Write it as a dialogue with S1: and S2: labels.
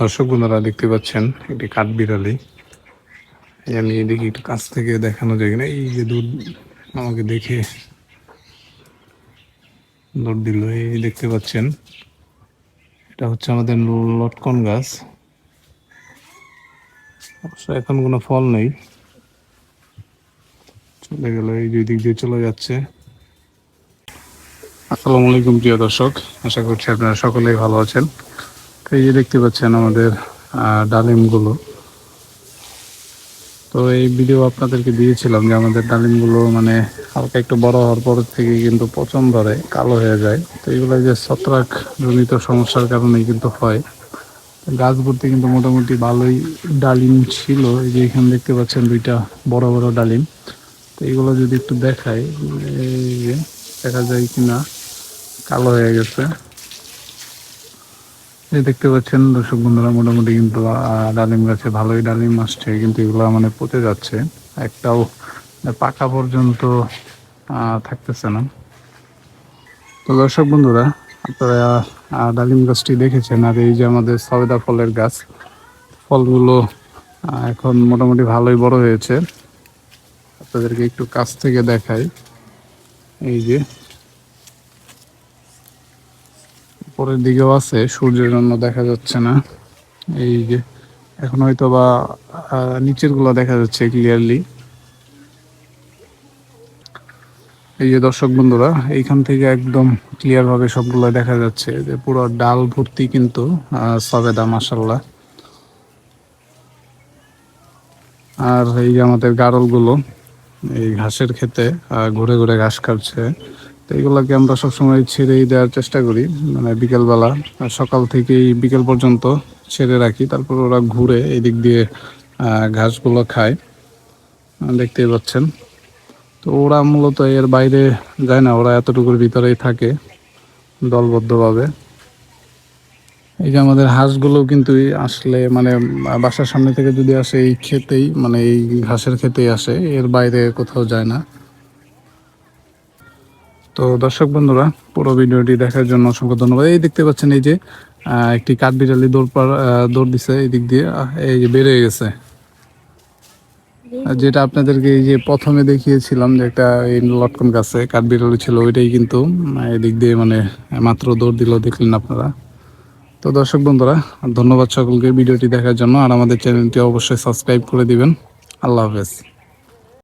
S1: দর্শক বন্ধুরা দেখতে পাচ্ছেন, একটি কাঠ বিড়ালি আমি দেখি একটু কাছ থেকে দেখানো যায় কিনা, এই যে দুধ আমাকে দেখে দৌড় দিল, এই দেখতে পাচ্ছেন, এটা হচ্ছে আমাদের লটকন গাছ। অবশ্য এখন কোনো ফল নেই। চলে গেল, এই দুই দিক দিয়ে চলে যাচ্ছে। আসসালামু আলাইকুম প্রিয় দর্শক, আশা করছি আপনারা সকলেই ভালো আছেন। এই যে দেখতে পাচ্ছেন আমাদের ডালিমগুলো। তো এই ভিডিও আপনাদেরকে দিয়েছিলাম যে আমাদের ডালিমগুলো মানে হালকা একটু বড় হওয়ার পর থেকে কিন্তু পচন ধরে কালো হয়ে যায়। তো এগুলো যে ছত্রাক জনিত সমস্যার কারণেই কিন্তু হয়। গাছ ভর্তি কিন্তু মোটামুটি ভালোই ডালিম ছিল। এই যে এখানে দেখতে পাচ্ছেন দুইটা বড় বড় ডালিম। তো এগুলো যদি একটু এই যে দেখা যায় কিনা, কালো হয়ে গেছে। এই দেখতে পাচ্ছেন দর্শক বন্ধুরা, মোটামুটি কিন্তু ডালিম গাছে ভালোই ডালিম আসছে, কিন্তু এগুলো মানে পচে যাচ্ছে। একটাও পাকা পর্যন্ত থাকতেছে না। তো দর্শক বন্ধুরা, আপনারা ডালিম গাছটি দেখেছেন, আর এই যে আমাদের সবেদা ফলের গাছ, ফলগুলো এখন মোটামুটি ভালোই বড় হয়েছে। আপনাদেরকে একটু কাছ থেকে দেখাই। এই যে উপরের দিকেও আছে সূর্যের জন্য দেখা যাচ্ছে না। এই যে এখন হয়তো বা নিচেরগুলো দেখা যাচ্ছে ক্লিয়ারলি এই যে দর্শক বন্ধুরা এইখান থেকে একদম ক্লিয়ার ভাবে সবগুলো দেখা যাচ্ছে যে পুরো ডাল ভর্তি কিন্তু সবেদা মাসাল্লাহ আর এই যে আমাদের গারলগুলো এই ঘাসের আহ, ঘুরে ঘুরে ঘাস খাচ্ছে তো এইগুলোকে আমরা সবসময় ছেড়েই দেওয়ার চেষ্টা করি। মানে বিকেলবেলা সকাল থেকেই বিকেল পর্যন্ত ছেড়ে রাখি। তারপর ওরা ঘুরে এদিক দিয়ে ঘাসগুলো খায়। দেখতেই পাচ্ছেন। তো ওরা মূলত এর বাইরে যায় না, ওরা এতটুকুর ভিতরেই থাকে দলবদ্ধভাবে। এই যে আমাদের হাঁসগুলো কিন্তু আসলে মানে বাসার সামনে থেকে যদি আসে এই ক্ষেতেই মানে এই ঘাসের ক্ষেতেই আসে, এর বাইরে কোথাও যায় না। তো দর্শক বন্ধুরা, পুরো ভিডিওটি দেখার জন্য অসংখ্য ধন্যবাদ। এই দেখতে পাচ্ছেন এই যে একটি কাঠবিড়ালি দৌড় পার দৌড় দিছে এই দিক দিয়ে এই যে বেড়ে গেছে। যেটা আপনাদেরকে এই যে প্রথমে দেখিয়েছিলাম যে একটা এই লটকন গাছে কাঠবিড়ালি ছিল, ওইটাই কিন্তু এদিক দিয়ে মানে মাত্র দৌড় দিল দেখলেন আপনারা। তো দর্শক বন্ধুরা, ধন্যবাদ সকলকে ভিডিওটি দেখার জন্য, আর আমাদের চ্যানেলটি অবশ্যই সাবস্ক্রাইব করে দিবেন। আল্লাহ হাফেজ।